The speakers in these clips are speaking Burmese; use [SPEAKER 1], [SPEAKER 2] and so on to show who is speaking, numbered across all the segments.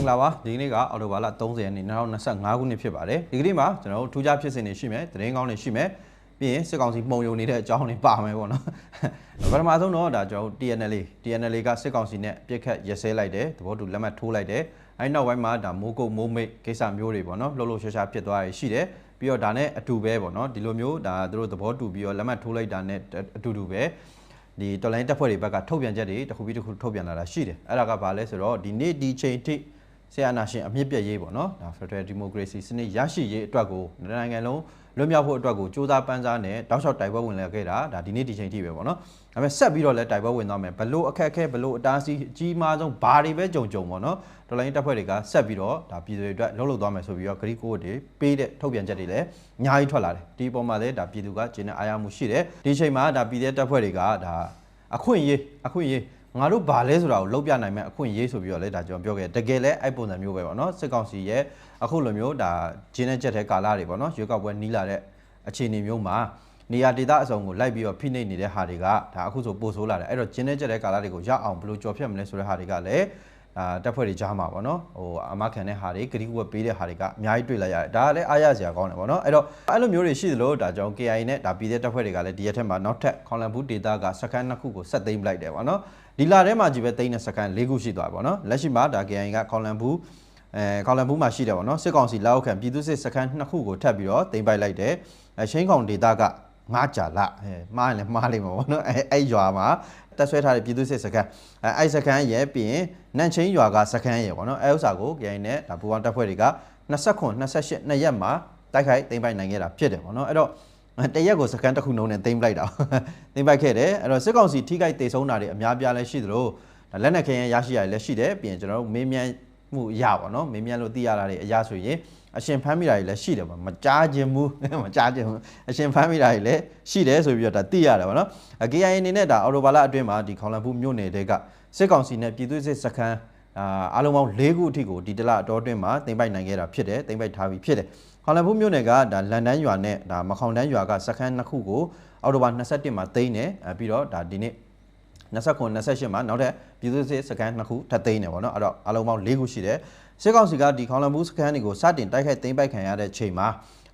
[SPEAKER 1] င်္ဂလာပါဒီကနေ့ကအော်တိုဘာလ30ရက်နေ့2025ခုနှစ်ဖြစ်ပါတယ်ဒီကနေ့မှာကျွန်တော်တို့ထူးခြားဖြစ်စဉ်တွေရှိမယ်သတင်းကောင်းတွေရှိမယ်ပြီးရင်စစ်ကောင်စီမှုံယုံနေတဲ့အကြောင်းတွေပါမယ်ပေါ့နော်ပထမဆုံးတော့ဒါကျွန်တော်တို့ TNL TNL ကစစ်ကောင်စီနဲ့ပြစ်ခတ်ရက်စဲလိုက်တယ်သဘောတူလက်မှတ်ထိုးလိုက်တယ်အဲဒီနောက်ပိုင်းမှာဒါမိုးကုတ်မိုးမိတ်ကိစ္စမျိုးတွေပေါ့နော်လှုပ်လှုပ်ရှားရှားဖြစ်သွားရရှိတယ်ပြီးတော့ဒါနဲ့အတူပဲပေါ့နော်ဒီလိုမျိုးဒါသူတို့သဘောတူပြီးတော့လက်မှတ်ထိုးလိုက်တာနဲ့အတူတူပဲဒီတော်လိုင်းတပ်ဖွဲ့တွေဘက်ကထုတ်ပြန်ချက်တွေတစ်ခုပြီးတစ်ခုထုတ်ပြန်လာတာရှိတယ်အဲ့ဒါကဘာလဲဆိုတော့ဒီနေ့ဒီချိန်ထိ ဆရာနာရှင်အမြင့်ပြည့်ရေးပေါ့နော်ဒါ Federal Democracy စနစ်ရရှိရေးအတွက်ကိုနိုင်ငံလုံးလွတ်မြောက်ဖို့အတွက်ကိုစ조사ပန်းစားနဲ့တောက်လျှောက်တိုက်ပွဲဝင်လာခဲ့တာဒါဒီနေ့ဒီချိန်ထိပဲပေါ့နော်ဒါပေမဲ့ဆက်ပြီးတော့လည်းတိုက်ပွဲဝင်သွားမယ်ဘလို့အခက်အခဲဘလို့အတားအဆီးအကြီးမားဆုံးဘာတွေပဲကြုံကြုံပေါ့နော်တော်လိုင်းတပ်ဖွဲ့တွေကဆက်ပြီးတော့ဒါပြည်သူတွေအတွက်လှုပ်လှုပ်သွားမယ်ဆိုပြီးတော့ဂရီကိုတွေပေးတဲ့ထုတ်ပြန်ချက်တွေလည်းအများကြီးထွက်လာတယ်ဒီအပေါ်မှာလည်းဒါပြည်သူကကျင်းတဲ့အားရမှုရှိတယ်ဒီချိန်မှာဒါပြည်တဲ့တပ်ဖွဲ့တွေကဒါအခွင့်အရေးအခွင့်အရေး ငါတို့ဘာလဲဆိုတာကိုလုံးပြနိုင်မဲ့အခွင့်အရေးဆိုပြီးတော့လည်းဒါကျွန်တော်ပြောခဲ့တကယ်လဲအဲ့ပုံစံမျိုးပဲပေါ့နော်စစ်ကောင်စီရဲ့အခုလိုမျိုးဒါဂျင်းနဲ့ချက်တဲ့ကာလတွေပေါ့နော်ရွေးကောက်ပွဲနီးလာတဲ့အခြေအနေမျိုးမှာနေရာဒေသအစုံကိုလိုက်ပြီးတော့ဖိနှိပ်နေတဲ့ဟာတွေကဒါအခုဆိုပို့ဆိုးလာတယ်အဲ့တော့ဂျင်းနဲ့ချက်တဲ့ကာလတွေကိုရအောင်ဘယ်လိုကြော်ဖြတ်မလဲဆိုတဲ့ဟာတွေကလည်း အာတပ်ဖွဲ့တွေကြားမှာပေါ့နော်ဟိုအမခံတဲ့ဟာတွေဂရီဝက်ပေးတဲ့ဟာတွေကအများကြီးတွေ့လိုက်ရတယ်ဒါကလည်းအားရစရာကောင်းတယ်ပေါ့နော်အဲ့တော့အဲ့လိုမျိုးတွေရှိသလိုဒါကြောင့် KI နဲ့ဒါပြည်တဲ့တပ်ဖွဲ့တွေကလည်းဒီရက်ထက်မှာနောက်ထပ်ခေါလန်ဘူးဒေတာကစကန်နှစ်ခုကိုဆက်သိမ်းပလိုက်တယ်ပေါ့နော်ဒီလာထဲမှာကြီးပဲသိမ်းတဲ့စကန်၄ခုရှိသွားပြီပေါ့နော်လက်ရှိမှာဒါ KI ကခေါလန်ဘူးအဲခေါလန်ဘူးမှာရှိတယ်ပေါ့နော်စစ်ကောင်စီလက်အောက်ခံပြည်သူစစ်စကန်နှစ်ခုကိုထပ်ပြီးတော့သိမ်းပိုက်လိုက်တယ်အဲရှိန်ကောင်ဒေတာကငါးကြာလအဲမှားရင်လည်းမှားလိမ့်မှာပေါ့နော်အဲအဲ့ရွာမှာ တက်ဆွဲထားတဲ့ပြည်သူစစ်စကန်အဲအဲ့စကန်ရဲ့ပြီးရင်နန့်ချင်းရွာကစကန်ရဲ့ပေါ့နော်အဲဥစ္စာကို KI နဲ့ဒါဘူဝမ်တပ်ဖွဲ့တွေက29 28နှစ်ရက်မှာတိုက်ခိုက်သိမ်းပိုက်နိုင်ခဲ့တာဖြစ်တယ်ပေါ့နော်အဲ့တော့တရက်ကိုစကန်တစ်ခုနှုံးနဲ့သိမ်းပလိုက်တာသိမ်းပိုက်ခဲ့တယ်အဲ့တော့စစ်ကောင်စီထိခိုက်ဒေဆုံးတာတွေအများပြားလဲရှိသလိုလက်နက်ခဲယမ်းရရှိရတယ်လည်းရှိတယ်ပြီးရင်ကျွန်တော်တို့မေးမြန်းမှုအရာပေါ့နော်မေးမြန်းလို့သိရတာတွေအရာဆိုရင် အရှင်ဖမ်းမိတာတွေလည်းရှိတယ်ပေါ့မကြားခြင်းဘူးမကြားခြင်းဘူးအရှင်ဖမ်းမိတာတွေလည်းရှိတယ်ဆိုပြီးတော့ဒါသိရတယ်ပေါ့နော် KIA အနေနဲ့ဒါအော်တိုဘာလအတွင်းမှာဒီခေါလန်ဖူးမြို့နယ်တဲကစစ်ကောင်စီနဲ့ပြည်သူ့စစ်စခန်းအာအားလုံးပေါင်း၄ခုအထိကိုဒီတလအတော်အတွင်းမှာတင်ပိုက်နိုင်ခဲ့တာဖြစ်တယ်တင်ပိုက်ထားပြီးဖြစ်တယ်ခေါလန်ဖူးမြို့နယ်ကဒါလန်ဒန်ရွာနဲ့ဒါမခေါင်တန်းရွာကစခန်းနှစ်ခုကိုအော်တိုဘာ21မှာသိမ်းတယ်ပြီးတော့ဒါဒီနေ့29 28မှာနောက်ထပ်ပြည်သူ့စစ်စခန်းနှစ်ခုထပ်သိမ်းတယ်ပေါ့နော်အဲ့တော့အားလုံးပေါင်း၄ခုရှိတယ် စစ်ကောင်စီကဒီခေါလန်ဘူးစခန်းတွေကိုစတင်တိုက်ခိုက်သိမ်းပိုက်ခံရတဲ့ချိန်မှာ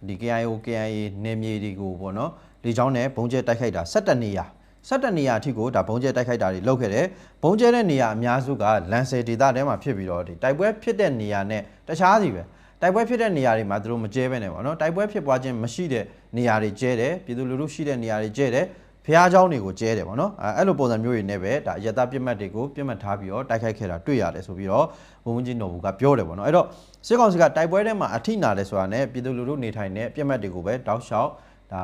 [SPEAKER 1] ဒီ KIO KIA နယ်မြေတွေကိုပေါ့နော်လေကြောင်းနဲ့ဘုံကျဲတိုက်ခိုက်တာ17နေရာ17နေရာအထိကိုဒါဘုံကျဲတိုက်ခိုက်တာတွေလုပ်ခဲ့တယ်ဘုံကျဲတဲ့နေရာအများစုကလန်ဆယ်ဒေသထဲမှာဖြစ်ပြီးတော့ဒီတိုက်ပွဲဖြစ်တဲ့နေရာနဲ့တခြားစီပဲတိုက်ပွဲဖြစ်တဲ့နေရာတွေမှာသူတို့မကျဲပဲနဲ့ပေါ့နော်တိုက်ပွဲဖြစ်ပွားခြင်းမရှိတဲ့နေရာတွေကျဲတယ်ပြည်သူလူထုရှိတဲ့နေရာတွေကျဲတယ် ဖះเจ้าတွေကိုကျဲတယ်ပေါ့နော်အဲအဲ့လိုပုံစံမျိုးတွေနဲ့ပဲဒါရတပြစ်မှတ်တွေကိုပြစ်မှတ်ထားပြီးတော့တိုက်ခိုက်ခဲ့တာတွေ့ရတယ်ဆိုပြီးတော့ဘုံဘုံကြီးနော်ဘူးကပြောတယ်ပေါ့နော်အဲ့တော့စစ်ကောင်စီကတိုက်ပွဲထဲမှာအထိနာတယ်ဆိုတာနဲ့ပြည်သူလူထုနေထိုင်တဲ့ပြစ်မှတ်တွေကိုပဲတောက်လျှောက်ဒါ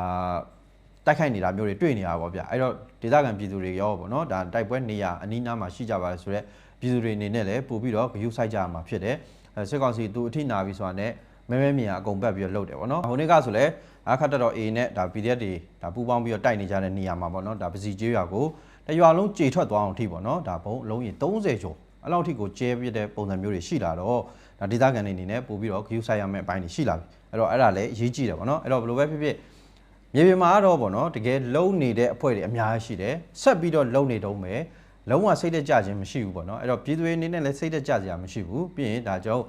[SPEAKER 1] တိုက်ခိုက်နေတာမျိုးတွေတွေ့နေရပါဗျအဲ့တော့ဒေသခံပြည်သူတွေရောပေါ့နော်ဒါတိုက်ပွဲနေရာအနီးနားမှာရှိကြပါလေဆိုတော့ပြည်သူတွေအနေနဲ့လည်းပို့ပြီးတော့ဂရုစိုက်ကြရမှာဖြစ်တယ်စစ်ကောင်စီသူအထိနာပြီဆိုတာနဲ့ မဲမဲမြင်အကုန်ပတ်ပြီးတော့လှုပ်တယ်ပေါ့နော်ဟိုနေ့ကဆိုလဲအခါတက်တော့ A နဲ့ဒါ PDF တွေဒါပူပေါင်းပြီးတော့တိုက်နေကြတဲ့နေရာမှာပေါ့နော်ဒါပစီကျေးရွာကိုတရွာလုံးကြေထွက်သွားအောင်ထိပေါ့နော်ဒါဘုံအလုံးကြီး30ကျော်အဲ့လောက်ထိကိုကျဲပြတဲ့ပုံစံမျိုးတွေရှိလာတော့ဒါဒေသခံတွေအနေနဲ့ပို့ပြီးတော့ view ဆိုင်ရမယ့်အပိုင်းတွေရှိလာပြီအဲ့တော့အဲ့ဒါလည်းအရေးကြီးတယ်ပေါ့နော်အဲ့တော့ဘယ်လိုပဲဖြစ်ဖြစ်မြေပြင်မှာတော့ပေါ့နော်တကယ်လုံနေတဲ့အဖွဲ့တွေအများကြီးရှိတယ်ဆက်ပြီးတော့လုံနေတော့မယ်လုံးဝစိတ်သက်ကြခြင်းမရှိဘူးပေါ့နော်အဲ့တော့ပြည်သူတွေအနေနဲ့လည်းစိတ်သက်ကြစရာမရှိဘူးပြီးရင်ဒါကြောင့်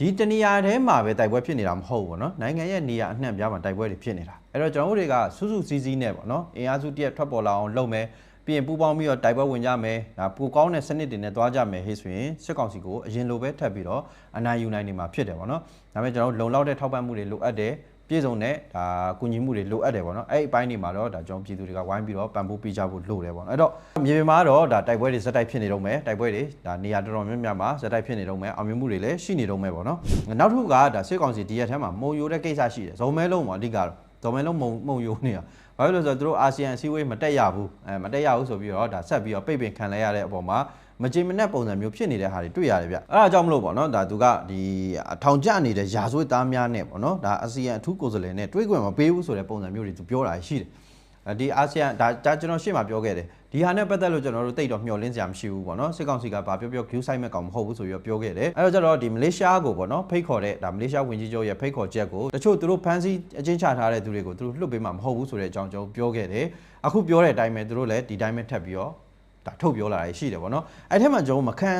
[SPEAKER 1] ဒီတနေရာထဲမှာပဲတိုက်ပွဲဖြစ်နေတာမဟုတ်ဘူးပေါ့နော်နိုင်ငံရဲ့နေရာအနှံ့ပြားမှာတိုက်ပွဲတွေဖြစ်နေတာအဲ့တော့ကျွန်တော်တို့တွေကစုစုစည်းစည်းနဲ့ပေါ့နော်အင်အားစုတရက်ထွက်ပေါ်လာအောင်လုပ်မယ်ပြီးရင်ပူပေါင်းပြီးတော့တိုက်ပွဲဝင်ကြမယ်ဒါပူကောင်းတဲ့စနစ်တွေနဲ့သွားကြမယ်ဟေ့ဆိုရင်စစ်ကောင်စီကိုအရင်လိုပဲထပ်ပြီးတော့အနိုင်ယူနိုင်နေမှာဖြစ်တယ်ပေါ့နော်ဒါပေမဲ့ကျွန်တော်တို့လုံလောက်တဲ့ထောက်ပံ့မှုတွေလိုအပ်တယ် ပြည်စုံတဲ့ဒါကုညီမှုတွေလိုအပ်တယ်ပေါ့နော်အဲ့အပိုင်းတွေမှာတော့ဒါကျွန်တော်ပြည်သူတွေကဝိုင်းပြီးတော့ပံ့ပိုးပေးကြဖို့လိုတယ်ပေါ့နော်အဲ့တော့မြေပြင်မှာတော့ဒါတိုက်ပွဲတွေဇက်တိုက်ဖြစ်နေတော့မယ်တိုက်ပွဲတွေဒါနေရာတော်တော်များများမှာဇက်တိုက်ဖြစ်နေတော့မယ်အောင်မြင်မှုတွေလည်းရှိနေတော့မယ်ပေါ့နော်နောက်တစ်ခုကဒါစစ်ကောင်စီဒီရက်ထဲမှာမုံယိုတဲ့ကိစ္စရှိတယ်ဇုံမဲလုံးပေါ့အဓိကတော့ဇုံမဲလုံးမုံမုံယိုနေတာဘာလို့လဲဆိုတော့သူတို့အာဆီယံအစည်းအဝေးမတက်ရဘူးအဲမတက်ရဘူးဆိုပြီးတော့ဒါဆက်ပြီးတော့ပိတ်ပင်ခံလိုက်ရတဲ့အပေါ်မှာ မကြင်မနဲ့ပုံစံမျိုးဖြစ်နေတဲ့ဟာတွေတွေ့ရတယ်ဗျအဲ့ဒါကြောင့်မလို့ပေါ့နော်ဒါသူကဒီထောင်ကျနေတဲ့ရာဇဝတ်သားများနဲ့ပေါ့နော်ဒါအာဆီယံအထူးကိုယ်စားလှယ်နဲ့တွေးခွင့်မပေးဘူးဆိုတဲ့ပုံစံမျိုးတွေသူပြောတာရှိတယ်ဒီအာဆီယံဒါဒါကျွန်တော်ရှေ့မှာပြောခဲ့တယ်ဒီဟာနဲ့ပတ်သက်လို့ကျွန်တော်တို့တိတ်တော့မျှော်လင့်စရာမရှိဘူးပေါ့နော်စစ်ကောင်စီကဗာပြောပြော view site မဲ့ကောင်မဟုတ်ဘူးဆိုပြီးတော့ပြောခဲ့တယ်အဲ့တော့ကျတော့ဒီမလေးရှားကိုပေါ့နော်ဖိတ်ခေါ်တဲ့ဒါမလေးရှားဝင်ကြီးချုပ်ရဲ့ဖိတ်ခေါ်ချက်ကိုတချို့သူတို့ဖမ်းဆီးအချင်းချထားတဲ့သူတွေကိုသူတို့လွှတ်ပေးမှာမဟုတ်ဘူးဆိုတဲ့အကြောင်းကျွန်တော်ပြောခဲ့တယ်အခုပြောတဲ့အတိုင်းပဲသူတို့လည်းဒီတိုင်းပဲထပ်ပြီးတော့ ဒါထုတ်ပြောလာတာရှိတယ်ဗောနော်အဲ့ထက်မှကျွန်တော်မခံ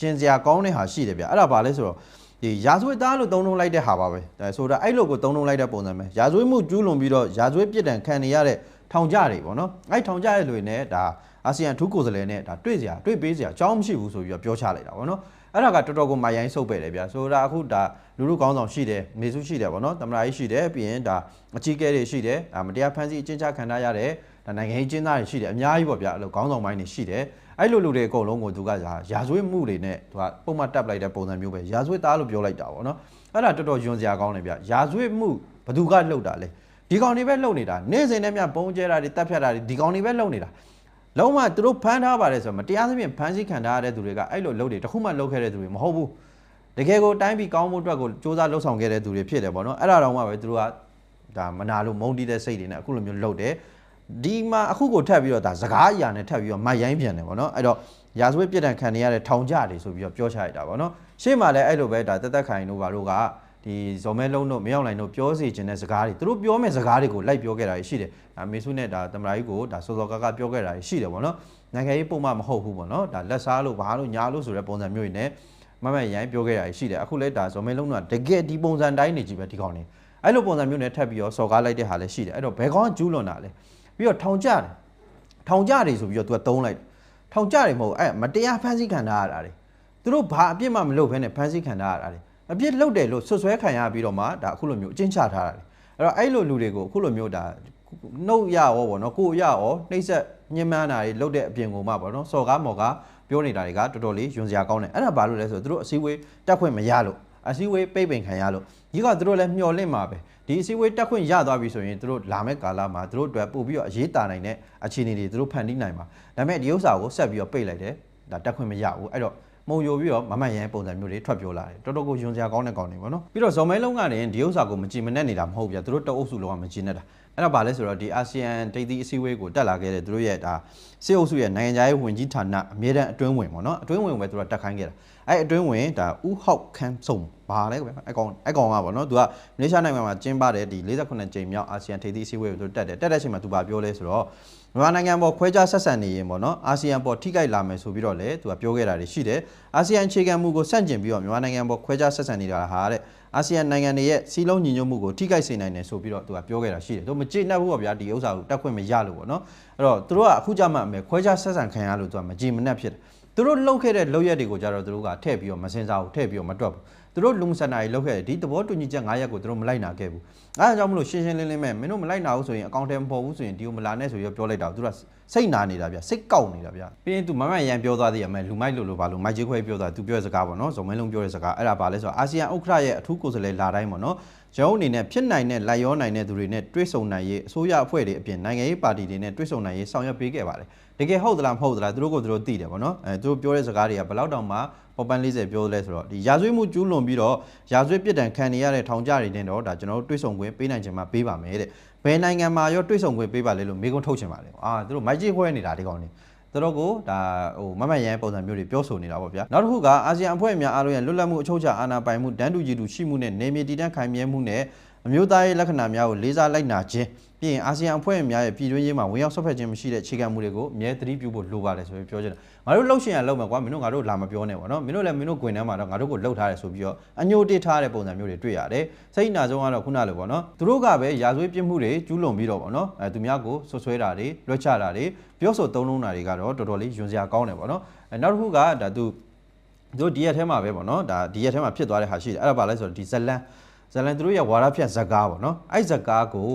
[SPEAKER 1] ကျင်စရာကောင်းတဲ့ဟာရှိတယ်ဗျအဲ့ဒါဘာလဲဆိုတော့ဒီရာဇဝတ်သားလို့သုံးလုံးလိုက်တဲ့ဟာပါပဲဒါဆိုတာအဲ့လိုကိုသုံးလုံးလိုက်တဲ့ပုံစံပဲရာဇဝတ်မှုကျူးလွန်ပြီးတော့ရာဇဝတ်ပြစ်ဒဏ်ခံနေရတဲ့ထောင်ကြတွေဗောနော်အဲ့ထောင်ကြရဲ့လူတွေနဲ့ဒါအာဆီယံထူးကိုယ်စားလှယ်နဲ့ဒါတွေ့စရာတွေ့ပေးစရာအကြောင်းမရှိဘူးဆိုပြီးတော့ပြောချလိုက်တာဗောနော်အဲ့ဒါကတော်တော်ကိုမိုင်ရိုင်းဆုပ်ပဲတယ်ဗျာဆိုတာအခုဒါလူလူကောင်းဆောင်ရှိတယ်မေစုရှိတယ်ဗောနော်တမနာကြီးရှိတယ်ပြီးရင်ဒါအကြီးကဲတွေရှိတယ်ဒါမတရားဖန်ဆီးအကျဉ်းချခံထားရတဲ့ ဒါနိုင်ငံရေးကျင်းသားတွေရှိတယ်အများကြီးပေါ့ဗျာအဲ့လိုခေါင်းဆောင်ပိုင်းတွေရှိတယ်အဲ့လိုလူတွေအကုန်လုံးကိုသူကရာဇဝတ်မှုတွေနဲ့သူကပုံမှန်တက်လိုက်တဲ့ပုံစံမျိုးပဲရာဇဝတ်သားလို့ပြောလိုက်တာဗောနော်အဲ့ဒါတော်တော်ယွန်စရာကောင်းတယ်ဗျာရာဇဝတ်မှုဘသူကလှုပ်တာလဲဒီကောင်တွေပဲလှုပ်နေတာနေ့စဉ်နဲ့မြပုံကျဲတာတွေတက်ဖြတ်တာတွေဒီကောင်တွေပဲလှုပ်နေတာလုံးဝသူတို့ဖမ်းထားပါတယ်ဆိုတော့မတရားသဖြင့်ဖမ်းဆီးခံထားရတဲ့သူတွေကအဲ့လိုလှုပ်တွေတခုမှလှုပ်ခဲ့တဲ့သူတွေမဟုတ်ဘူးတကယ်ကိုတိုင်းပြည်ကောင်းမှုအတွက်ကိုစ조사လှုပ်ဆောင်ခဲ့တဲ့သူတွေဖြစ်တယ်ဗောနော်အဲ့ဒါတော့မှပဲသူတို့ကဒါမနာလို့မုန်းတီးတဲ့စိတ်တွေနဲ့အခုလိုမျိုးလှုပ်တယ် ဒီမှာအခုကိုထပ်ပြီးတော့ဒါစကားအရာနဲ့ထပ်ပြီးတော့မိုက်ရိုင်းပြန်တယ်ဗောနော်အဲ့တော့ရာဇဝတ်ပြစ်ဒဏ်ခံနေရတဲ့ထောင်ကြတွေဆိုပြီးတော့ပြောချလိုက်တာဗောနော်ရှေ့မှာလည်းအဲ့လိုပဲဒါတက်တက်ခိုင်တို့ဘာလို့ကဒီဇော်မဲလုံးတို့မရောက်နိုင်တို့ပြောစီခြင်းတဲ့စကားတွေသူတို့ပြောမဲ့စကားတွေကိုလိုက်ပြောခဲ့တာရှိတယ်ဒါမေဆုနဲ့ဒါတမရာကြီးကိုဒါစောစောကကပြောခဲ့တာရှိတယ်ဗောနော်နိုင်ငံရေးပုံမှန်မဟုတ်ဘူးဗောနော်ဒါလက်စားလို့ဘာလို့ညာလို့ဆိုတဲ့ပုံစံမျိုးတွေနဲ့မမရိုင်းပြောခဲ့တာရှိတယ်အခုလဲဒါဇော်မဲလုံးတို့ကတကယ်ဒီပုံစံတိုင်းနေကြည့်ပဲဒီကောင်နေအဲ့လိုပုံစံမျိုးနဲ့ထပ်ပြီးတော့စော်ကားလိုက်တဲ့ဟာလည်းရှိတယ်အဲ့တော့ဘယ်ကောင်ကကျူးလွန်တာလဲ ပြီးတော့ထောင်ကြတယ်ထောင်ကြတယ်ဆိုပြီးတော့ तू ကသုံးလိုက်ထောင်ကြတယ်မဟုတ်အဲ့မတရားဖမ်းဆီးခံထားရတာတွေသူတို့ဘာအပြစ်မှမလုပ်ဘဲနဲ့ဖမ်းဆီးခံထားရတာတွေအပြစ်လုပ်တယ်လို့ဆွဆွဲခံရပြီးတော့မှဒါအခုလိုမျိုးအကျဉ်းချထားတာတွေအဲ့တော့အဲ့လိုလူတွေကိုအခုလိုမျိုးဒါနှုတ်ရရောပေါ့နော်ကိုရရောနှိမ့်ဆက်ညှဉ်းပန်းတာတွေလုပ်တဲ့အပြင်ကိုမှပေါ့နော်စော်ကားမော်ကားပြောနေတာတွေကတော်တော်လေးယွန်စရာကောင်းတယ်အဲ့ဒါဘာလို့လဲဆိုတော့သူတို့အစည်းအဝေးတက်ခွင့်မရလို့အစည်းအဝေးပိတ်ပင်ခံရလို့ဒီကသူတို့လည်းမျှော်လင့်မှာပဲ ဒီအစည်းအဝေးတက်ခွင့်ရသွားပြီဆိုရင်သူတို့လာမယ့်ကာလမှာသူတို့အတွက်ပို့ပြီးတော့အရေးတာနိုင်တဲ့အခြေအနေတွေသူတို့ဖန်တီးနိုင်မှာဒါပေမဲ့ဒီဥစ္စာကိုဆက်ပြီးတော့ပိတ်လိုက်တယ်ဒါတက်ခွင့်မရဘူးအဲ့တော့မုံယိုပြီးတော့မမတ်ရန်ပုံစံမျိုးတွေထွက်ပြောလာတယ်တော်တော်ကိုယွန်စရာကောင်းတဲ့ကောင်တွေပေါ့နော်ပြီးတော့ဇော်မဲလုံးကလည်းဒီဥစ္စာကိုမကြည်မနဲ့နေတာမဟုတ်ဗျာသူတို့တအုပ်စုလုံးကမကြည်နဲ့တာ အဲ့တော့ဗာလဲဆိုတော့ဒီအာဆီယံဒိတ်သီးအစည်းအဝေးကိုတက်လာခဲ့တဲ့သူတို့ရဲ့ဒါစစ်အုပ်စုရဲ့နိုင်ငံခြားရေးဝန်ကြီးဌာနအမြဲတမ်းအတွင်းဝင်ပေါ့နော်အတွင်းဝင်ပဲသူတို့တက်ခိုင်းခဲ့တာအဲ့အတွင်းဝင်ဒါဥဟောက်ခန်းစုံဘာလဲကွယ်အကောင်အကောင်ကပေါ့နော်သူကမလေးရှားနိုင်ငံမှာကျင်းပတဲ့ဒီ48ကြိမ်မြောက်အာဆီယံဒိတ်သီးအစည်းအဝေးကိုသူတက်တယ်တက်တဲ့အချိန်မှာသူဗာပြောလဲဆိုတော့မြန်မာနိုင်ငံပေါ်ခွဲခြားဆက်ဆံနေရင်ပေါ့နော်အာဆီယံပေါ်ထိခိုက်လာမယ်ဆိုပြီးတော့လေသူကပြောခဲ့တာတွေရှိတယ်အာဆီယံအခြေခံမှုကိုဆန့်ကျင်ပြီးတော့မြန်မာနိုင်ငံပေါ်ခွဲခြားဆက်ဆံနေတာဟာတဲ့ အာဆီယံနိုင်ငံတွေရဲ့စီးလုံးညီညွတ်မှုကိုထိခိုက်စေနိုင်တယ်ဆိုပြီးတော့သူကပြောခဲ့တာရှိတယ်သူမကြည့်နဲ့ဘူးပေါ့ဗျာဒီဥစ္စာကိုတက်ခွင့်မရလို့ပေါ့နော်အဲ့တော့သူတို့ကအခုကြမှအမေခွဲခြားဆက်ဆံခံရလို့သူကမကြည်မနှက်ဖြစ်တယ် သူတို့လှုပ်ခဲ့တဲ့လှုပ်ရက်တွေကိုကြတော့သူတို့ကထည့်ပြီးတော့မစင်စားဘူးထည့်ပြီးတော့မတွက်ဘူးသူတို့လုံစန္ဒာကြီးလှုပ်ခဲ့တယ်ဒီသဘောတူညီချက်9ရက်ကိုသူတို့မလိုက်နာခဲ့ဘူးအဲဒါကြောင့်မလို့ရှင်းရှင်းလင်းလင်းပဲမင်းတို့မလိုက်နာဘူးဆိုရင်အကောင့်ထဲမပေါ်ဘူးဆိုရင်ဒီကိုမလာနဲ့ဆိုပြီးပြောလိုက်တာသူကစိတ်နာနေတာဗျစိတ်ကောက်နေတာဗျပြီးရင်သူမမရန်ပြောသွားသေးရမယ်လူမိုက်လို့လို့ဘာလို့မိုက်ကြီးခွဲပြောသွားသူပြောတဲ့စကားပေါ့နော်ဇုံမဲလုံးပြောတဲ့စကားအဲ့ဒါဘာလဲဆိုတော့အာဆီယံဥက္ကဋ္ဌရဲ့အထူးကိုယ်စားလှယ်လာတိုင်းပေါ့နော်ကျွန်တော်အနေနဲ့ဖြစ်နိုင်တဲ့လိုက်ရောနိုင်တဲ့သူတွေနဲ့တွဲဆုံနိုင်ရေးအစိုးရအဖွဲ့တွေအပြင်နိုင်ငံရေးပါတီတွေနဲ့တွဲဆုံနိုင်ရေးဆောင်ရွက်ပေးခဲ့ပါတယ် တကယ်ဟုတ်သလားမဟုတ်သလားသူတို့ကိုသူတို့သိတယ်ပေါ့နော်အဲသူတို့ပြောတဲ့စကားတွေကဘယ်လောက်တောင်မှပေါ်ပန်း40ပြောလဲဆိုတော့ဒီရာဇဝတ်မှုကျူးလွန်ပြီးတော့ရာဇဝတ်ပြစ်ဒဏ်ခံနေရတဲ့ထောင်ကြတွေနဲ့တော့ဒါကျွန်တော်တို့တွဲဆုံခွင့်ပေးနိုင်ခြင်းမှာပေးပါမယ်တဲ့ဘယ်နိုင်ငံမှာရောတွဲဆုံခွင့်ပေးပါလဲလို့မေးခွန်းထုတ်ချင်ပါလေအာသူတို့မိုက်ကြီးခွဲနေတာဒီကောင်နေသူတို့ကိုဒါဟိုမမတ်ရန်ပုံစံမျိုးတွေပြောဆိုနေတာပေါ့ဗျာနောက်တစ်ခုကအာဆီယံအဖွဲ့အများအားလုံးရဲ့လွတ်လပ်မှုအချုပ်အခြာအာဏာပိုင်မှုတန်းတူကြည်တူရှိမှုနဲ့နေမြေတည်တံ့ခိုင်မြဲမှုနဲ့ အမျိုးသားရေးလက္ခဏာများကိုလေးစားလိုက်နာခြင်းပြီးရင်အာဆီယံအဖွဲ့အများရဲ့ပြည်တွင်းရေးမှာဝင်ရောက်ဆွတ်ဖက်ခြင်းမရှိတဲ့အခြေခံမှုတွေကိုအမြဲတမ်းပြုဖို့လိုပါတယ်ဆိုပြီးပြောချင်တယ်ငါတို့လှုပ်ရှင်ရလှုပ်မယ်ကွာမင်းတို့ငါတို့လာမပြောနဲ့ပေါ့နော်မင်းတို့လည်းမင်းတို့ဂွင်ထဲမှာတော့ငါတို့ကိုလှုပ်ထားတယ်ဆိုပြီးတော့အညိုတစ်ထားတဲ့ပုံစံမျိုးတွေတွေ့ရတယ်စိတ်နာဆုံးကတော့ခုနလိုပေါ့နော်သူတို့ကပဲရာဇဝတ်ပြစ်မှုတွေကျူးလွန်ပြီးတော့ပေါ့နော်အဲသူများကိုဆွဆွဲတာတွေလွှတ်ချတာတွေပြောဆိုသုံးလုံးတာတွေကတော့တော်တော်လေးယွန်စရာကောင်းတယ်ပေါ့နော်အဲနောက်တစ်ခုကဒါသူတို့ဒီရက်ထဲမှာပဲပေါ့နော်ဒါဒီရက်ထဲမှာဖြစ်သွားတဲ့ဟာရှိတယ်အဲ့ဒါပါလဲဆိုတော့ဒီဇလန် ဇလန်သူတို့ရဲ့ဝါရဖြတ်ဇကားပေါ့နော်အဲ့ဇကားကို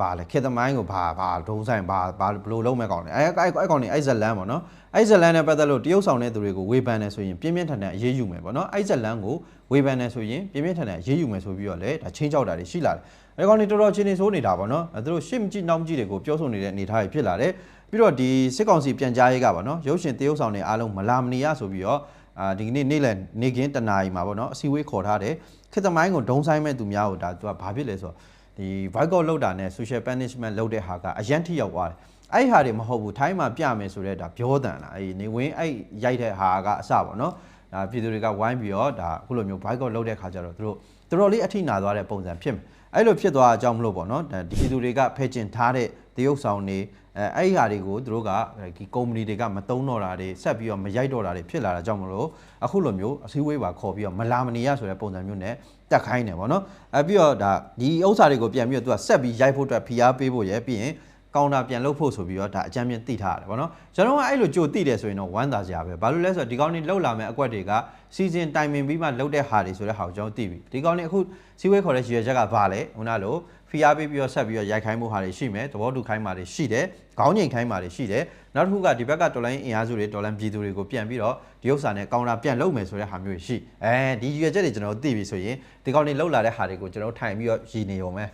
[SPEAKER 1] ဘာလဲခေတ္တမိုင်းကိုဘာဘာဒုံဆိုင်ဘာဘာဘလို့လုံးမဲ့ကောင်းတယ်အဲအဲ့အဲ့ကောင်နေအဲ့ဇလန်ပေါ့နော်အဲ့ဇလန်နဲ့ပတ်သက်လို့တရုတ်ဆောင်တဲ့သူတွေကိုဝေဖန်နေဆိုရင်ပြင်းပြင်းထန်ထန်အရေးယူမယ်ပေါ့နော်အဲ့ဇလန်ကိုဝေဖန်နေဆိုရင်ပြင်းပြင်းထန်ထန်အရေးယူမယ်ဆိုပြီးတော့လေဒါချင်းချောက်တာတွေရှိလာတယ်အဲ့ကောင်နေတော်တော်ချင်းနေဆိုးနေတာပေါ့နော်သူတို့ရှစ်မကြည့်နောက်မကြည့်တွေကိုပြောဆိုနေတဲ့အနေအထားတွေဖြစ်လာတယ်ပြီးတော့ဒီစစ်ကောင်စီပြန်ကြားရေးကပေါ့နော်ရုပ်ရှင်တရုတ်ဆောင်တွေအားလုံးမလာမနေရဆိုပြီးတော့ အာဒီကနေ့နေ့လည်နေကင်းတနာရီမှာပေါ့နော်အစည်းအဝေးခေါ်ထားတယ်ခေတ်သမိုင်းကိုဒုံဆိုင်မဲ့သူများကိုဒါသူကဘာဖြစ်လဲဆိုတော့ဒီ boycott လုပ်တာနဲ့ social punishment လုပ်တဲ့ဟာကအရန်ထိရောက်သွားတယ်အဲ့ဟာတွေမဟုတ်ဘူးထိုင်းမှာပြမယ်ဆိုတော့ဒါပြောတန်လားအဲ့နေဝင်အဲ့ရိုက်တဲ့ဟာကအစပေါ့နော်ဒါပြည်သူတွေကဝိုင်းပြီးတော့ဒါအခုလိုမျိုး boycott လုပ်တဲ့ခါကျတော့သူတို့တော်တော်လေးအထိနာသွားတဲ့ပုံစံဖြစ်မယ် အဲ့လိုဖြစ်သွားအကြောင်းမလို့ပေါ့နော်ဒါဒီပြည်သူတွေကဖဲကျင်ထားတဲ့တရုပ်ဆောင်တွေအဲအဲ့ဒီဟာတွေကိုသူတို့ကဒီကုမ္ပဏီတွေကမတုံးတော့တာတွေဆက်ပြီးတော့မရိုက်တော့တာတွေဖြစ်လာတာကြောင့်မလို့အခုလိုမျိုးအစည်းအဝေးပါခေါ်ပြီးတော့မလာမနေရဆိုတဲ့ပုံစံမျိုးနဲ့တက်ခိုင်းတယ်ပေါ့နော်အဲပြီးတော့ဒါဒီဥစ္စာတွေကိုပြန်ပြီးတော့သူကဆက်ပြီးရိုက်ဖို့အတွက်ဖိအားပေးဖို့ရယ်ပြီးရင် ကောင်တာပြန်လုပ်ဖို့ဆိုပြီးတော့ဒါအကြမ်းမြင့်သိထားရတယ်ဗောနော်ကျွန်တော်ကအဲ့လိုကြိုသိတယ်ဆိုရင်တော့ဝမ်းသာစရာပဲဘာလို့လဲဆိုတော့ဒီကောင်တွေလှုပ်လာမဲ့အကွက်တွေကစီစဉ်တိုင်ပင်ပြီးမှလှုပ်တဲ့ဟာတွေဆိုတဲ့ဟာကိုကျွန်တော်သိပြီဒီကောင်တွေအခုစီဝဲခေါ်တဲ့ရည်ရွယ်ချက်ကဘာလဲခုနလို ဖိအားပေးပြီးတော့ဆက်ပြီးတော့ရိုက်ခိုင်းမှုဟာတွေရှိမယ်သဘောတူခိုင်းမှာတွေရှိတယ်ခေါင်းငိန်ခိုင်းမှာတွေရှိတယ်နောက်တစ်ခုကဒီဘက်ကတော်လိုင်းအင်အားစုတွေတော်လိုင်းပြည်သူတွေကိုပြန်ပြီးတော့ဒီဥစ္စာနဲ့ကောင်တာပြန်လုပ်မယ်ဆိုတဲ့ဟာမျိုးရှိအဲဒီရည်ရွယ်ချက်တွေကျွန်တော်သိပြီဆိုရင်ဒီကောင်တွေလှုပ်လာတဲ့ဟာတွေကိုကျွန်တော်ထိုင်ပြီးတော့ရည်နေရုံပဲ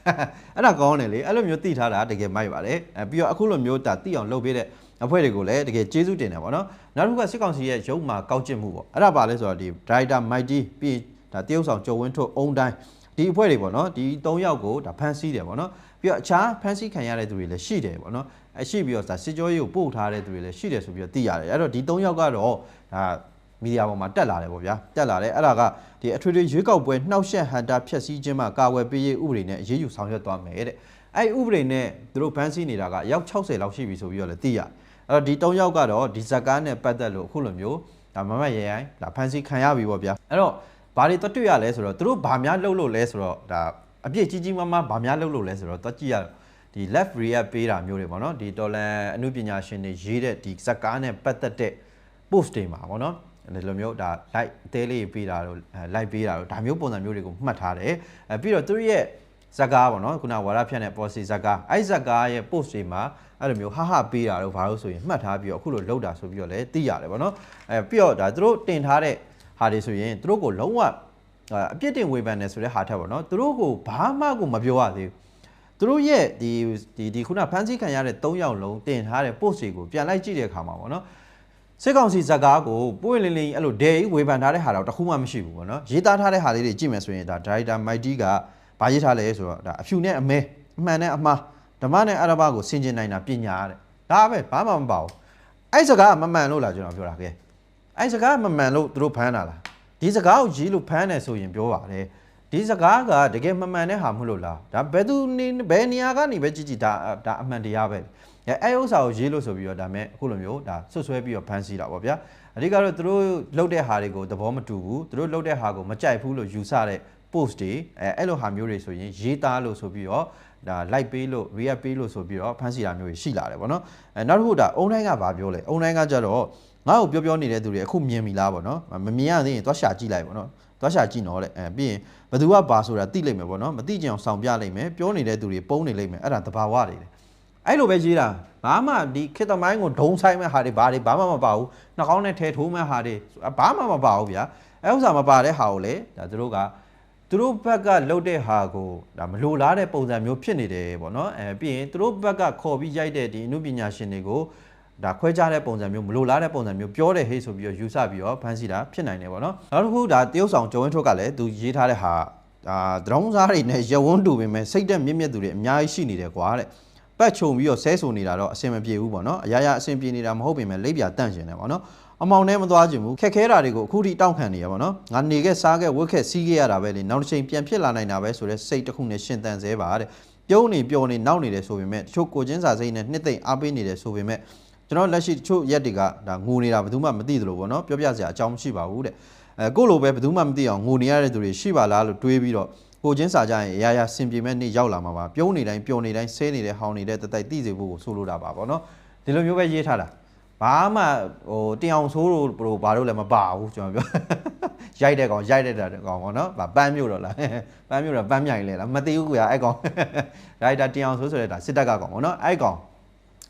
[SPEAKER 1] အဲ့ဒါကောင်းတယ်လေအဲ့လိုမျိုးသိထားတာတကယ်မိုက်ပါတယ်အဲပြီးတော့အခုလိုမျိုးဒါသိအောင်လုပ်ပေးတဲ့အဖွဲ့တွေကိုလည်းတကယ်ကျေးဇူးတင်တယ်ပေါ့နော်နောက်တစ်ခုကစစ်ကောင်စီရဲ့ရုပ်မာကောက်ကျစ်မှုပေါ့အဲ့ဒါပါလဲဆိုတော့ဒီ Director Mighty ပြီးဒါတရုတ်ဆောင်ကျော်ဝင်းထွတ်အုံတိုင်း ဒီအဖွဲ့တွေပေါ့နော်ဒီ၃ယောက်ကိုဒါဖမ်းဆီးတယ်ပေါ့နော်ပြီးတော့အခြားဖမ်းဆီးခံရတဲ့သူတွေလည်းရှိတယ်ပေါ့နော်အရှိပြီးတော့ဒါစစ်ကြောရေးကိုပို့ထားတဲ့သူတွေလည်းရှိတယ်ဆိုပြီးတော့သိရတယ်အဲ့တော့ဒီ၃ယောက်ကတော့ဒါမီဒီယာပေါ်မှာတက်လာတယ်ပေါ့ဗျာတက်လာတယ်အဲ့ဒါကဒီအထွေထွေရွေးကောက်ပွဲနှောက်ယှက်ဟန်တာဖျက်ဆီးခြင်းမှာကာဝယ်ပေးရေးဥပဒေနဲ့အရေးယူဆောင်ရွက်သွားမယ်တဲ့အဲ့ဥပဒေနဲ့သူတို့ဖမ်းဆီးနေတာကရောက်60လောက်ရှိပြီဆိုပြီးတော့လည်းသိရတယ်အဲ့တော့ဒီ၃ယောက်ကတော့ဒီဇက်ကားနဲ့ပတ်သက်လို့အခုလိုမျိုးဒါမမတ်ရရိုင်းဒါဖမ်းဆီးခံရပြီပေါ့ဗျာအဲ့တော့ ဘာတွေတွတ်ရလဲဆိုတော့သူတို့ဘာများလုပ်လို့လဲဆိုတော့ဒါအပြစ်ကြီးကြီးမားမားဘာများလုပ်လို့လဲဆိုတော့တွတ်ကြည့်ရဒီ left react ပေးတာမျိုးတွေပေါ့နော်ဒီတော်လန်အမှုပညာရှင်တွေရေးတဲ့ဒီဇက်ကားနဲ့ပတ်သက်တဲ့ post တွေမှာပေါ့နော်ဒီလိုမျိုးဒါ like အသေးလေးပေးတာတော့ like ပေးတာတော့ဒါမျိုးပုံစံမျိုးတွေကိုမှတ်ထားတယ်အဲပြီးတော့သူတို့ရဲ့ဇက်ကားပေါ့နော်ခုနဝါရဖြန့်တဲ့ policy ဇက်ကားအဲ့ဇက်ကားရဲ့ post တွေမှာအဲ့လိုမျိုးဟာဟာပေးတာတော့ဘာလို့ဆိုရင်မှတ်ထားပြီးတော့အခုလိုလောက်တာဆိုပြီးတော့လည်းသိရတယ်ပေါ့နော်အဲပြီးတော့ဒါသူတို့တင်ထားတဲ့ ဟာတွေဆိုရင်သူတို့ကိုလုံးဝအပြစ်တင်ဝေဖန်နေဆိုတဲ့ဟာထက်ပေါ့နော်သူတို့ကိုဘာမှကိုမပြောရသေးဘူးသူတို့ရဲ့ဒီဒီဒီခုနဖန်ဆီးခံရတဲ့၃ယောက်လုံးတင်ထားတဲ့ post တွေကိုပြန်လိုက်ကြည့်တဲ့အခါမှာပေါ့နော်စစ်ကောင်စီဇက်ကားကိုပွင့်လင်းလင်းအဲ့လိုဒဲဝေဖန်ထားတဲ့ဟာတော့တခုမှမရှိဘူးပေါ့နော်ရေးသားထားတဲ့ဟာလေးတွေကြည့်မယ်ဆိုရင်ဒါ director Mighty ကဘာရေးထားလဲဆိုတော့ဒါအဖြူနဲ့အမဲအမှန်နဲ့အမှားဓမ္မနဲ့အရဘကိုဆင်ကျင်နိုင်တာပညာတဲ့ဒါပဲဘာမှမပါဘူးအဲ့စကားကမမှန်လို့လားကျွန်တော်ပြောတာကဲ အဲ့စကားမမှန်လို့သူတို့ဖမ်းတာလားဒီစကားကိုရေးလို့ဖမ်းတယ်ဆိုရင်ပြောပါတယ်ဒီစကားကတကယ်မမှန်တဲ့ဟာမဟုတ်လို့လားဒါဘယ်သူနေဘယ်နေရာကနေပဲကြည့်ကြည့်ဒါဒါအမှန်တရားပဲအဲအဲ့ဥစ္စာကိုရေးလို့ဆိုပြီးတော့ဒါမဲ့အခုလိုမျိုးဒါဆွဆွဲပြီးတော့ဖမ်းဆီးတာပေါ့ဗျာအဓိကတော့သူတို့လှုပ်တဲ့ဟာတွေကိုသဘောမတူဘူးသူတို့လှုပ်တဲ့ဟာကိုမကြိုက်ဘူးလို့ယူဆတဲ့ post တွေအဲအဲ့လိုဟာမျိုးတွေဆိုရင်ရေးသားလို့ဆိုပြီးတော့ ဒါ like ပေးလို့ react ပေးလို့ဆိုပြီးတော့ဖန်စီတာမျိုးတွေရှိလာတယ်ဗောနော်အဲနောက်တစ်ခုဒါအုံတိုင်းကဘာပြောလဲအုံတိုင်းကကြတော့ငါ့ကိုပြောပြောနေတဲ့သူတွေအခုမြင်ပြီလားဗောနော်မမြင်ရသေးရင်သွားရှာကြည့်လိုက်ဗောနော်သွားရှာကြည့်တော့လေအဲပြီးရင်ဘသူကဘာဆိုတာသိလိမ့်မယ်ဗောနော်မသိကြအောင်စောင့်ပြလိမ့်မယ်ပြောနေတဲ့သူတွေပုံနေလိမ့်မယ်အဲ့ဒါတဘာဝတွေလေအဲ့လိုပဲရေးတာဘာမှဒီခေတ်သမိုင်းကိုဒုံဆိုင်မဲ့ဟာတွေဘာတွေဘာမှမပါဘူးနှာခေါင်းနဲ့ထဲထိုးမဲ့ဟာတွေဘာမှမပါဘူးဗျာအဲ့ဥစ္စာမပါတဲ့ဟာကိုလေဒါသူတို့က သူတို့ဘက်ကလှုပ်တဲ့ဟာကိုဒါမလိုလားတဲ့ပုံစံမျိုးဖြစ်နေတယ်ပေါ့နော်အဲပြီးရင်သူတို့ဘက်ကခေါ်ပြီးရိုက်တဲ့ဒီအမှုပညာရှင်တွေကိုဒါခွဲခြားတဲ့ပုံစံမျိုးမလိုလားတဲ့ပုံစံမျိုးပြောတဲ့ဟေးဆိုပြီးတော့ယူဆပြီးတော့ဖန်စီတာဖြစ်နိုင်တယ်ပေါ့နော်နောက်တစ်ခုဒါတရုတ်ဆောင်ကျော်ဝင်းထွတ်ကလည်းသူရေးထားတဲ့ဟာဒါဒရုံးစားတွေနဲ့ရဝန်းတူပေမဲ့စိတ်သက်မြင့်မြတ်သူတွေအများကြီးရှိနေတယ်ကွာတဲ့ပတ်ချုံပြီးတော့ဆဲဆိုနေတာတော့အဆင်မပြေဘူးပေါ့နော်အရာရာအဆင်ပြေနေတာမဟုတ်ပေမဲ့လိပ်ပြတန့်ရှင်တယ်ပေါ့နော် အမောင်နဲ့မသွားခြင်းဘူးခက်ခဲတာတွေကိုအခုထိတောင့်ခံနေရပါတော့ငါနေခဲ့စားခဲ့ဝတ်ခဲ့စီးခဲ့ရတာပဲလေနောက်တစ်ချိန်ပြန်ဖြစ်လာနိုင်တာပဲဆိုတော့စိတ်တစ်ခုနဲ့ရှင်တန်စေပါတဲ့ပြုံးနေပျော်နေနောက်နေတယ်ဆိုပေမဲ့တချို့ကိုချင်းစာစိတ်နဲ့နှစ်သိမ့်အားပေးနေတယ်ဆိုပေမဲ့ကျွန်တော်လက်ရှိတချို့ရက်တွေကဒါငိုနေတာဘယ်သူမှမသိသလိုပေါ့နော်ပြောပြစရာအကြောင်းမရှိပါဘူးတဲ့အဲကိုလိုပဲဘယ်သူမှမသိအောင်ငိုနေရတဲ့သူတွေရှိပါလားလို့တွေးပြီးတော့ကိုချင်းစာကြရင်အရာရာစင်ပြေမဲ့နေ့ရောက်လာမှာပါပြုံးနေတိုင်းပျော်နေတိုင်းဆဲနေတဲ့ဟောင်းနေတဲ့တတိုက်သိစေဖို့ကိုဆိုလိုတာပါပေါ့နော်ဒီလိုမျိုးပဲရေးထားတာ ဘာမှဟိုတင်အောင်ဆိုးလို့ဘလို့ဘာလို့လည်းမပါဘူးကျွန်တော်ပြောရိုက်တဲ့ကောင်ရိုက်တဲ့ကောင်ပေါ့နော်ဗာပန်းမြို့တော့လားပန်းမြို့တော့ပန်းမြိုင်လေလားမသိဘူးကွာအဲ့ကောင်ရိုက်တာတင်အောင်ဆိုးဆိုတဲ့ဒါစစ်တပ်ကကောင်ပေါ့နော်အဲ့ကောင်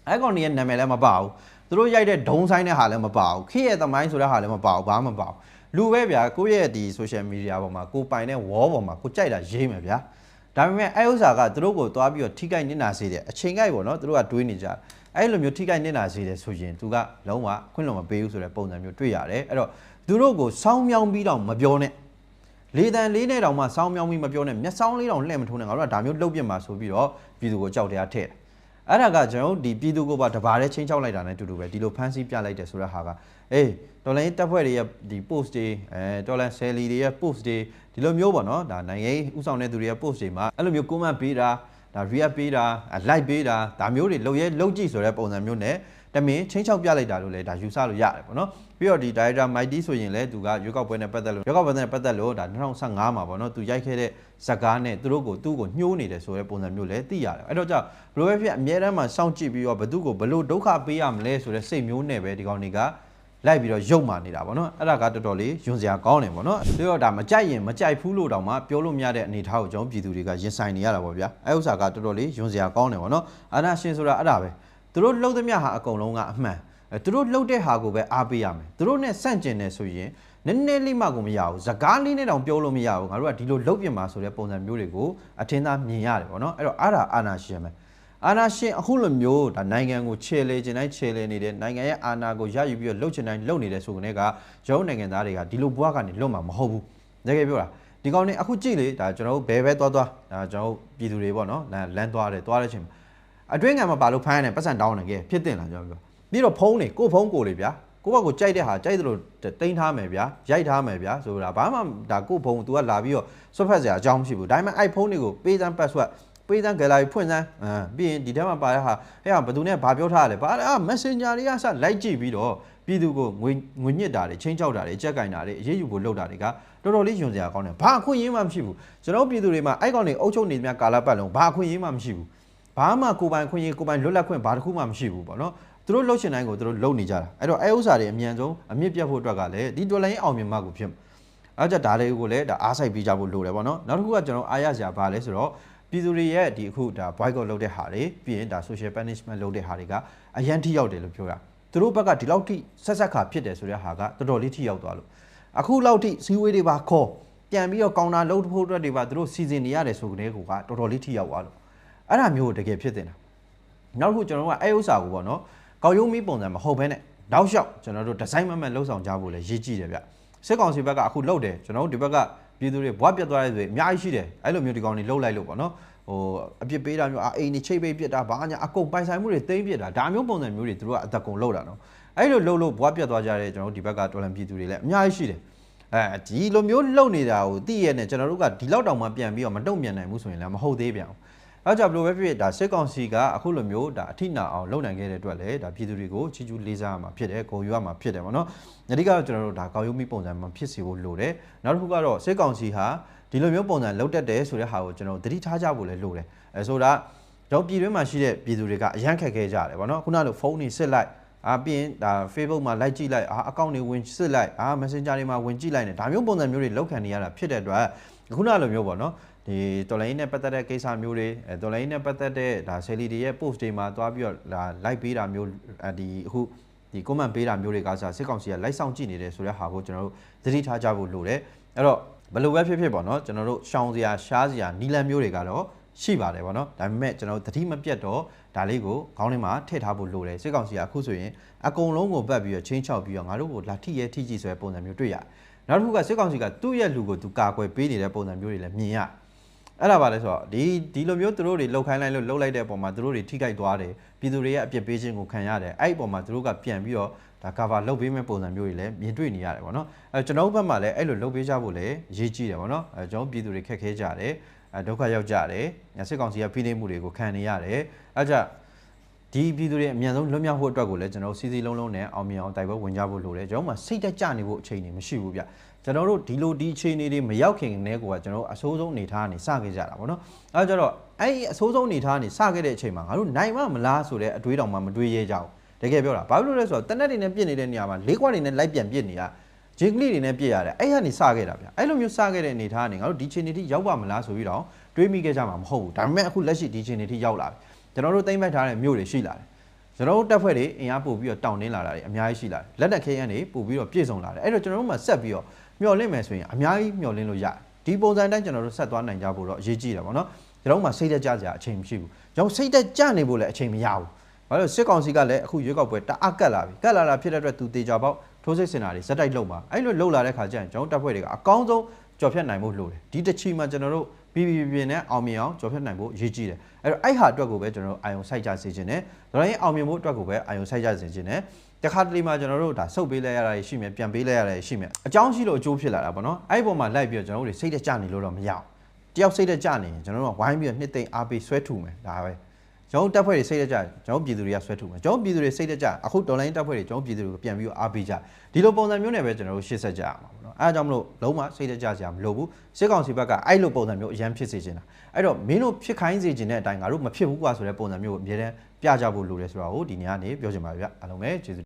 [SPEAKER 1] အဲ့ကောင်နေရဲ့နာမည်လည်းမပါဘူးသူတို့ရိုက်တဲ့ဒုံဆိုင်တဲ့ဟာလည်းမပါဘူးခေရဲ့သမိုင်းဆိုတဲ့ဟာလည်းမပါဘူးဘာမှမပါဘူးလူပဲဗျာကိုယ့်ရဲ့ဒီ social media ပေါ်မှာကိုပိုင်တဲ့ wall ပေါ်မှာကိုကြိုက်တာရေးမယ်ဗျာဒါပေမဲ့အဲ့ဥစ္စာကသူတို့ကိုသွားပြီးတော့ထိခိုက်နစ်နာစေတယ်အချိန်ကြိုက်ပေါ့နော်သူတို့ကတွေးနေကြတယ် အဲ့လိုမျိုးထိခိုက်နစ်နာစေတယ်ဆိုရင်သူကလုံးဝခွင့်လွန်မပေးဘူးဆိုတဲ့ပုံစံမျိုးတွေ့ရတယ်အဲ့တော့သူတို့ကိုစောင်းမြောင်းပြီးတော့မပြောနဲ့လေတန်လေးနဲ့တောင်မှစောင်းမြောင်းပြီးမပြောနဲ့မျက်စောင်းလေးတောင်လှည့်မထိုးနဲ့ငါတို့ကဒါမျိုးလှုပ်ပြစ်မှာဆိုပြီးတော့ပြည်သူကိုကြောက်တရားထည့်တယ်အဲ့ဒါကကျွန်တော်တို့ဒီပြည်သူကိုပါတဘာတဲ့ချင်းချောက်လိုက်တာနဲ့အတူတူပဲဒီလိုဖမ်းဆီးပြလိုက်တယ်ဆိုတဲ့ဟာကအေးတော်လိုင်းတပ်ဖွဲ့တွေရဲ့ဒီ post တွေအဲတော်လိုင်း selly တွေရဲ့ post တွေဒီလိုမျိုးပေါ့နော်ဒါနိုင်ငံရေးဥဆောင်တဲ့သူတွေရဲ့ post တွေမှာအဲ့လိုမျိုး comment ပေးတာ ဒါ react ပေးတာ like ပေးတာဒါမျိုးတွေလုပ်ရဲလုပ်ကြည့်ဆိုတဲ့ပုံစံမျိုးနဲ့တမင်ချင်းချောက်ပြလိုက်တာလို့လည်းဒါယူဆလို့ရတယ်ပေါ့နော်ပြီးတော့ဒီ director Mighty ဆိုရင်လည်းသူကရွေးကောက်ပွဲနဲ့ပတ်သက်လို့ရွေးကောက်ပွဲနဲ့ပတ်သက်လို့ဒါ2015မှာပေါ့နော်သူရိုက်ခဲ့တဲ့ဇက်ကားနဲ့သူတို့ကိုသူ့ကိုညှိုးနေတယ်ဆိုတဲ့ပုံစံမျိုးလည်းသိရတယ်အဲ့တော့ကြောင့်ဘလိုပဲဖြစ်အများတန်းမှာစောင့်ကြည့်ပြီးတော့ဘသူ့ကိုဘလို့ဒုက္ခပေးရမလဲဆိုတဲ့စိတ်မျိုးနဲ့ပဲဒီကောင်တွေက လိုက်ပြီးတော့ရုပ်မာနေတာပေါ့နော်အဲ့ဒါကတော်တော်လေးယွန်စရာကောင်းတယ်ပေါ့နော်ပြီးတော့ဒါမကြိုက်ရင်မကြိုက်ဘူးလို့တောင်မှပြောလို့မရတဲ့အနေအထားကိုကျွန်တော်ပြည်သူတွေကရင်ဆိုင်နေရတာပေါ့ဗျာအဲ့ဥစ္စာကတော်တော်လေးယွန်စရာကောင်းတယ်ပေါ့နော်အာနာရှင်ဆိုတာအဲ့ဒါပဲသူတို့လှုပ်သမျှဟာအကုန်လုံးကအမှန်အဲသူတို့လှုပ်တဲ့ဟာကိုပဲအားပေးရမယ်သူတို့နဲ့ဆန့်ကျင်နေဆိုရင်နည်းနည်းလေးမှကိုမရဘူးစကားလေးနဲ့တောင်ပြောလို့မရဘူးငါတို့ကဒီလိုလှုပ်ပြင်ပါဆိုတဲ့ပုံစံမျိုးတွေကိုအထင်သာမြင်ရတယ်ပေါ့နော်အဲ့တော့အားဒါအာနာရှင်ပဲ အာနာရှင်အခုလိုမျိုးဒါနိုင်ငံကိုခြေလေခြင်းတိုင်းခြေလေနေတယ်နိုင်ငံရဲ့အာဏာကိုရယူပြီးတော့လှုပ်ချင်တိုင်းလှုပ်နေတယ်ဆိုကနေကရုံးနိုင်ငံသားတွေကဒီလိုဘဝကနေလွတ်မှာမဟုတ်ဘူးတကယ်ပြောတာဒီကောင်နေအခုကြည့်လေဒါကျွန်တော်တို့ဘဲဘဲသွားသွားဒါကျွန်တော်တို့ပြည်သူတွေပေါ့နော်လမ်းသွားတယ်သွားတဲ့အချိန်မှာအတွင်းငံမှာပါလို့ဖမ်းရတယ်ပတ်စံတောင်းတယ်ကဲဖြစ်တင်လာကျွန်တော်ပြောပြီးတော့ဖုံးနေကို့ဖုံးကိုလေဗျာကိုဘက်ကိုကြိုက်တဲ့ဟာကြိုက်တယ်လို့တိန်းထားမယ်ဗျာရိုက်ထားမယ်ဗျာဆိုတာဘာမှဒါကို့ဖုံး तू ကလာပြီးတော့ဆွတ်ဖက်စရာအကြောင်းမရှိဘူးဒါပေမဲ့အဲ့ဖုံးတွေကိုပေးစမ်း password ပေးစမ်း gallery ဖွင့်စမ်းအာပြီးရင်ဒီထဲမှာပါတဲ့ဟာအဲ့ဟာဘယ်သူနဲ့ဘာပြောထားရလဲဘာအာ messenger တွေကစလိုက်ကြည့်ပြီးတော့ပြည်သူကိုငွေငွေညစ်တာတွေချင်းချောက်တာတွေကြက်ကင်တာတွေအရေးယူဖို့လုပ်တာတွေကတော်တော်လေးယွန်စရာကောင်းတယ်ဘာအခွင့်အရေးမှမရှိဘူးကျွန်တော်ပြည်သူတွေမှာအဲ့ကောင်တွေအုပ်ချုပ်နေမြကာလပတ်လုံးဘာအခွင့်အရေးမှမရှိဘူးဘာမှကိုပိုင်ခွင့်ရေးကိုပိုင်လွတ်လပ်ခွင့်ဘာတစ်ခုမှမရှိဘူးပေါ့နော်သူတို့လှုပ်ရှင်တိုင်းကိုသူတို့လှုပ်နေကြတာအဲ့တော့အဲဥစ္စာတွေအမြန်ဆုံးအမြင့်ပြတ်ဖို့အတွက်ကလည်းဒီတော်လိုင်းအောင်မြင်မှကိုဖြစ်အဲ့ကြဒါလေးကိုလည်းဒါအားဆိုင်ပေးကြဖို့လိုတယ်ပေါ့နော်နောက်တစ်ခုကကျွန်တော်အားရစရာဘာလဲဆိုတော့ ပြည်သူတွေရဲ့ဒီအခုဒါ boycott လုပ်တဲ့ဟာတွေပြီးရင်ဒါ social punishment လုပ်တဲ့ဟာတွေကအရန်ထိရောက်တယ်လို့ပြောတာသူတို့ဘက်ကဒီလောက်ထိဆက်ဆက်ခါဖြစ်တယ်ဆိုတဲ့ဟာကတော်တော်လေးထိရောက်သွားလို့အခုလောက်ထိစီဝေးတွေပါခေါ်ပြန်ပြီးတော့ကောင်တာလုံးဖို့အတွက်တွေပါသူတို့စီစဉ်နေရတယ်ဆိုကြတဲ့ကောကတော်တော်လေးထိရောက်သွားလို့အဲ့ဒါမျိုးတကယ်ဖြစ်တင်တာနောက်တစ်ခုကျွန်တော်ကအဲဥစ္စာကိုပေါ့နော်ကောက်ရုံးမီးပုံစံမဟုတ်ဘဲနဲ့တောက်လျှောက်ကျွန်တော်တို့ဒီဇိုင်းမမတ်လှုပ်ဆောင်ကြဖို့လည်းရည်ကြည့်တယ်ဗျစစ်ကောင်စီဘက်ကအခုလှုပ်တယ်ကျွန်တော်တို့ဒီဘက်က ပြည်သူတွေဘွားပြတ်သွားတဲ့ဆိုရင်အများကြီးရှိတယ်အဲ့လိုမျိုးဒီကောင်တွေလှုပ်လိုက်လို့ပေါ့နော်ဟိုအပြစ်ပေးတာမျိုးအိမ်နေချိတ်ပိတ်ပြစ်တာဘာညာအကုန်ပိုင်ဆိုင်မှုတွေသိမ့်ပြစ်တာဒါမျိုးပုံစံမျိုးတွေသူတို့ကအသက်ကုန်လှုပ်တာနော်အဲ့လိုလှုပ်လို့ဘွားပြတ်သွားကြတဲ့ကျွန်တော်တို့ဒီဘက်ကတော်လန်ပြည်သူတွေလည်းအများကြီးရှိတယ်အဲဒီလိုမျိုးလှုပ်နေတာကိုသိရတဲ့ကျွန်တော်တို့ကဒီလောက်တောင်မှပြန်ပြီးတော့မတုံ့ပြန်နိုင်ဘူးဆိုရင်လည်းမဟုတ်သေးပြန်ဘူး အဲကြောင့်ဘလို့ပဲဖြစ်ဒါစစ်ကောင်စီကအခုလိုမျိုးဒါအထိနာအောင်လုပ်နိုင်ခဲ့တဲ့အတွက်လည်းဒါပြည်သူတွေကိုချီကျူးလေးစားရမှာဖြစ်တယ်ဂုံယူရမှာဖြစ်တယ်ပေါ့နော်အဓိကတော့ကျွန်တော်တို့ဒါကောက်ရုံးမိပုံစံမှာဖြစ်စီဖို့လိုတယ်နောက်တစ်ခုကတော့စစ်ကောင်စီဟာဒီလိုမျိုးပုံစံလောက်တက်တယ်ဆိုတဲ့ဟာကိုကျွန်တော်သတိထားကြဖို့လည်းလိုတယ်အဲဆိုတာတော့ပြည်တွင်းမှာရှိတဲ့ပြည်သူတွေကအရန်ခက်ခဲကြတယ်ဗောနော်ခုနလိုဖုန်းတွေစစ်လိုက်အာပြီးရင်ဒါ Facebook မှာ like ကြည့်လိုက်အာအကောင့်တွေဝင်စစ်လိုက်အာ Messenger တွေမှာဝင်ကြည့်လိုက်နေဒါမျိုးပုံစံမျိုးတွေလောက်ခံနေရတာဖြစ်တဲ့အတွက်ခုနလိုမျိုးပေါ့နော် ဒီတော်လိုင်းနဲ့ပတ်သက်တဲ့ကိစ္စမျိုးတွေအဲတော်လိုင်းနဲ့ပတ်သက်တဲ့ဒါ Sally တွေရဲ့ post တွေမှာသွားပြီးတော့ဒါ like ပေးတာမျိုးဒီအခုဒီ comment ပေးတာမျိုးတွေကစားစစ်ကောင်စီက like ဆောင်ကြည့်နေတယ်ဆိုတဲ့ဟာကိုကျွန်တော်တို့သတိထားကြဖို့လိုတယ်အဲ့တော့ဘယ်လိုပဲဖြစ်ဖြစ်ပေါ့နော်ကျွန်တော်တို့ရှောင်စရာရှားစရာနီလန်မျိုးတွေကတော့ရှိပါတယ်ပေါ့နော်ဒါပေမဲ့ကျွန်တော်သတိမပြတ်တော့ဒါလေးကိုခေါင်းထဲမှာထည့်ထားဖို့လိုတယ်စစ်ကောင်စီကအခုဆိုရင်အကုန်လုံးကိုပတ်ပြီးတော့ချင်းချောက်ပြီးတော့ငါတို့ကိုလာထိရဲထိကြည့်ဆိုတဲ့ပုံစံမျိုးတွေ့ရတယ်နောက်တစ်ခုကစစ်ကောင်စီကသူ့ရဲ့လူကိုသူကာကွယ်ပေးနေတဲ့ပုံစံမျိုးတွေလည်းမြင်ရ အဲ့ဒါပါလဲဆိုတော့ဒီဒီလိုမျိုးသူတို့တွေလှုပ်ခိုင်းလိုက်လို့လှုပ်လိုက်တဲ့အပေါ်မှာသူတို့တွေထိခိုက်သွားတယ်ပြည်သူတွေရဲ့အပြစ်ပေးခြင်းကိုခံရတယ်အဲ့ဒီအပေါ်မှာသူတို့ကပြန်ပြီးတော့ဒါ cover လုပ်ပေးမဲ့ပုံစံမျိုးတွေလည်းမြင်တွေ့နေရတယ်ပေါ့နော်အဲကျွန်တော်တို့ဘက်မှာလည်းအဲ့လိုလုပ်ပေးကြဖို့လည်းအရေးကြီးတယ်ပေါ့နော်အဲကျွန်တော်ပြည်သူတွေခက်ခဲကြတယ်အဲဒုက္ခရောက်ကြတယ်စစ်ကောင်စီကဖိနှိပ်မှုတွေကိုခံနေရတယ်အဲကြဒီပြည်သူတွေအမြန်ဆုံးလွတ်မြောက်ဖို့အတွက်ကိုလည်းကျွန်တော်စီစီလုံးလုံးနဲ့အောင်မြင်အောင်တိုက်ပွဲဝင်ကြဖို့လိုတယ်ကျွန်တော်မှစိတ်တက်ကြနေဖို့အချိန်နေမရှိဘူးဗျ ကျွန်တော်တို့ဒီလိုဒီအခြေအနေတွေမရောက်ခင်နဲ့ကိုကကျွန်တော်အဆိုးဆုံးအနေထားကနေစခဲ့ကြတာပေါ့နော်အဲကြတော့အဲ့ဒီအဆိုးဆုံးအနေထားကနေစခဲ့တဲ့အချိန်မှာငါတို့နိုင်မမလားဆိုတဲ့အတွေးတောင်မှမတွေးရဲကြဘူးတကယ်ပြောတာဘာလို့လဲဆိုတော့တနက်တွေနဲ့ပြစ်နေတဲ့နေရာမှာလေးခွက်တွေနဲ့လိုက်ပြန်ပြစ်နေတာဂျင်ကလီတွေနဲ့ပြစ်ရတယ်အဲ့ဟာနေစခဲ့တာဗျအဲ့လိုမျိုးစခဲ့တဲ့အနေထားကနေငါတို့ဒီချိန်နေထိရောက်ပါမလားဆိုပြီးတော့တွေးမိခဲ့ကြမှာမဟုတ်ဘူးဒါပေမဲ့အခုလက်ရှိဒီချိန်နေထိရောက်လာပြီကျွန်တော်တို့သိမ့်ပိုက်ထားတဲ့မြို့တွေရှိလာတယ်ကျွန်တော်တို့တက်ဖွဲ့တွေအင်အားပို့ပြီးတော့တောင်းတင်းလာတာတွေအများကြီးရှိလာတယ်လက်နက်ခဲယမ်းတွေပို့ပြီးတော့ပြည့်စုံလာတယ်အဲ့တော့ကျွန်တော်တို့မှဆက်ပြီးတော့ မျှော်လင့်မယ်ဆိုရင်အများကြီးမျှော်လင့်လို့ရတယ်ဒီပုံစံတိုင်းကျွန်တော်တို့ဆက်သွားနိုင်ကြဖို့တော့အရေးကြီးတယ်ပေါ့နော်ကျွန်တော်တို့မှစိတ်သက်ကြစရာအချိန်မရှိဘူးကျွန်တော်စိတ်သက်ကြနေဖို့လည်းအချိန်မရဘူးဘာလို့စစ်ကောင်စီကလည်းအခုရွေးကောက်ပွဲတအားကတ်လာပြီကတ်လာတာဖြစ်တဲ့အတွက်သူတေချာပေါက်ထိုးစစ်စင်တာတွေဇက်တိုက်လုံပါအဲ့လိုလုံလာတဲ့ခါကျရင်ကျွန်တော်တပ်ဖွဲ့တွေကအကောင်းဆုံးကြော်ဖြတ်နိုင်ဖို့လိုတယ်ဒီတစ်ချီမှာကျွန်တော်တို့ပြည်ပြည်ပြည်နဲ့အောင်မြင်အောင်ကြော်ဖြတ်နိုင်ဖို့ရည်ကြီးတယ်အဲ့တော့အဲ့ဟာအတွက်ကိုပဲကျွန်တော်တို့အာယုံစိုက်ကြစေခြင်းနဲ့ဒါရင်အောင်မြင်ဖို့အတွက်ကိုပဲအာယုံစိုက်ကြစေခြင်းနဲ့ တခါတလေမှာကျွန်တော်တို့ဒါစုပ်ပေးလိုက်ရတာရှိမယ်ပြန်ပေးလိုက်ရတာရှိမယ်အကြောင်းရှိလို့အကျိုးဖြစ်လာတာပေါ့နော်အဲ့ဒီပုံမှာလိုက်ပြီးတော့ကျွန်တော်တို့စိတ်တက်ကြနေလို့တော့မရအောင်တယောက်စိတ်တက်ကြနေရင်ကျွန်တော်တို့ကဝိုင်းပြီးတော့နှစ်သိမ့်အားပေးဆွဲထူမယ်ဒါပဲကျွန်တော်တက်ဖွဲ့တွေစိတ်တက်ကြကျွန်တော်ပြည်သူတွေကဆွဲထူမယ်ကျွန်တော်ပြည်သူတွေစိတ်တက်ကြအခုဒေါ်လာရင်းတက်ဖွဲ့တွေကျွန်တော်ပြည်သူတွေကိုပြန်ပြီးတော့အားပေးကြဒီလိုပုံစံမျိုးနဲ့ပဲကျွန်တော်တို့ရှေ့ဆက်ကြရမှာပေါ့နော်အဲအကြောင်းမလို့လုံးဝစိတ်တက်ကြစရာမလိုဘူးစစ်ကောင်စီဘက်ကအဲ့လိုပုံစံမျိုးအရန်ဖြစ်စေချင်တာအဲ့တော့မင်းတို့ဖြစ်ခိုင်းစေချင်တဲ့အတိုင်းငါတို့မဖြစ်ဘူးကွာဆိုတဲ့ပုံစံမျိုးကိုအများတန်းပြကြဖို့လိုတယ်ဆိုတာကိုဒီနေ့ကနေပြောချင်ပါဗျအားလုံးပဲကျေးဇူး